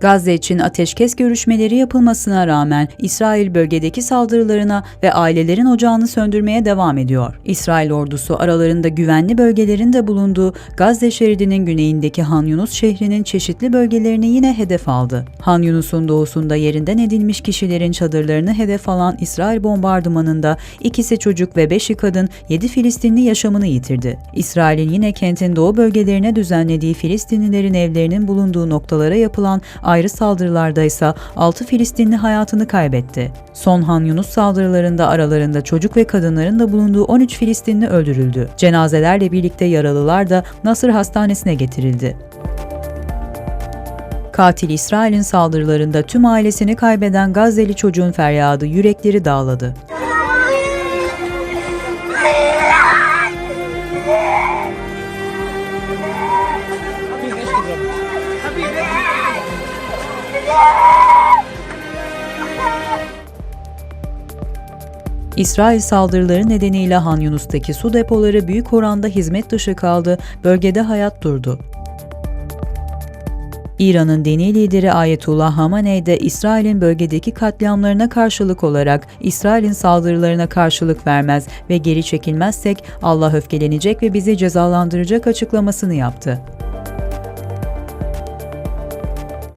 Gazze için ateşkes görüşmeleri yapılmasına rağmen İsrail bölgedeki saldırılarına ve ailelerin ocağını söndürmeye devam ediyor. İsrail ordusu aralarında güvenli bölgelerin de bulunduğu Gazze şeridinin güneyindeki Han Yunus şehrinin çeşitli bölgelerini yine hedef aldı. Han Yunus'un doğusunda yerinden edilmiş kişilerin çadırlarını hedef alan İsrail bombardımanında ikisi çocuk ve beşi kadın 7 Filistinli yaşamını yitirdi. İsrail'in yine kentin doğu bölgelerine düzenlediği Filistinlilerin evlerinin bulunduğu noktalara yapılan ayrı saldırılarda ise 6 Filistinli hayatını kaybetti. Son Han Yunus saldırılarında aralarında çocuk ve kadınların da bulunduğu 13 Filistinli öldürüldü. Cenazelerle birlikte yaralılar da Nasır Hastanesi'ne getirildi. Katil İsrail'in saldırılarında tüm ailesini kaybeden Gazze'li çocuğun feryadı yürekleri dağladı. İsrail saldırıları nedeniyle Han Yunus'taki su depoları büyük oranda hizmet dışı kaldı, bölgede hayat durdu. İran'ın dini lideri Ayetullah Hamaney de İsrail'in bölgedeki katliamlarına karşılık olarak İsrail'in saldırılarına karşılık vermez ve geri çekilmezsek Allah öfkelenecek ve bizi cezalandıracak açıklamasını yaptı.